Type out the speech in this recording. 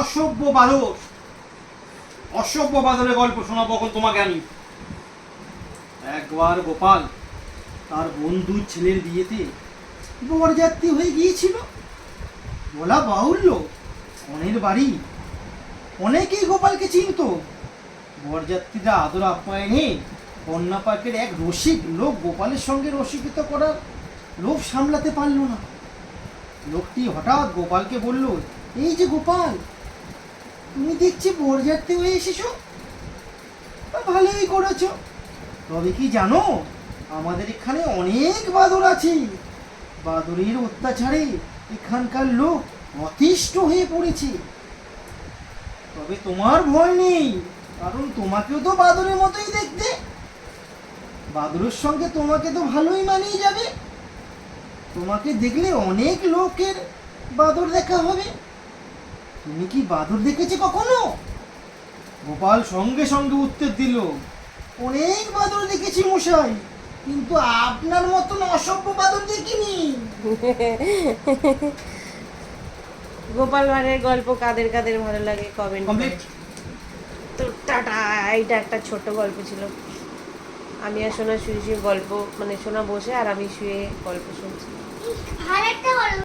অসভ্য বাদর অসভ্য বাদরের গল্প শোনাবো এখন তোমাকে আমি। একবার গোপাল, তার বন্ধুর ছেলের বিয়েতে বরযাত্রী হয়ে গিয়েছিল। বলা বাহুল্য কনের বাড়ি। অনেকেই গোপালকে চিনত। বরযাত্রীরা আদর আপ্যায়নে কন্যা পার্কের এক রসিক লোক গোপালের সঙ্গে রসিকতা করার লোভ সামলাতে পারল না। লোকটি হঠাৎ গোপালকে বলল, এই যে গোপাল তুমি দেখছি বরযাত্রী হয়ে এসেছ। ভালোই করেছ। তবে কি জানো, আমাদের এখানে অনেক বাদর আছে। বাদরের অত্যাচারে এখানকার লোক অতিষ্ঠ হয়ে পড়েছে। তবে তোমার ভয় নেই, কারণ তোমাকেও তো বাদরের মতোই দেখতে। বাদরের সঙ্গে তোমাকে তো ভালোই মানিয়ে যাবে। তোমাকে দেখলে অনেক লোকের বাদর দেখা হবে। তুমি কি বাদর দেখেছে কখনো? গোপাল সঙ্গে সঙ্গে উত্তর দিল অনেক বাদর দেখেছি মশাই কিন্তু আপনার মতন অসভ্য বাদর দেখিনি। গোপাল ভাঁড়ের গল্প কাদের কাদের ভালো লাগে কমেন্ট কমপ্লিট তো টাটা এইটা একটা ছোট্ট গল্প ছিল। আমি আর সোনা শুয়ে শুয়ে গল্প মানে সোনা বসে আর আমি শুয়ে গল্প শুনছি। আরেকটা গল্প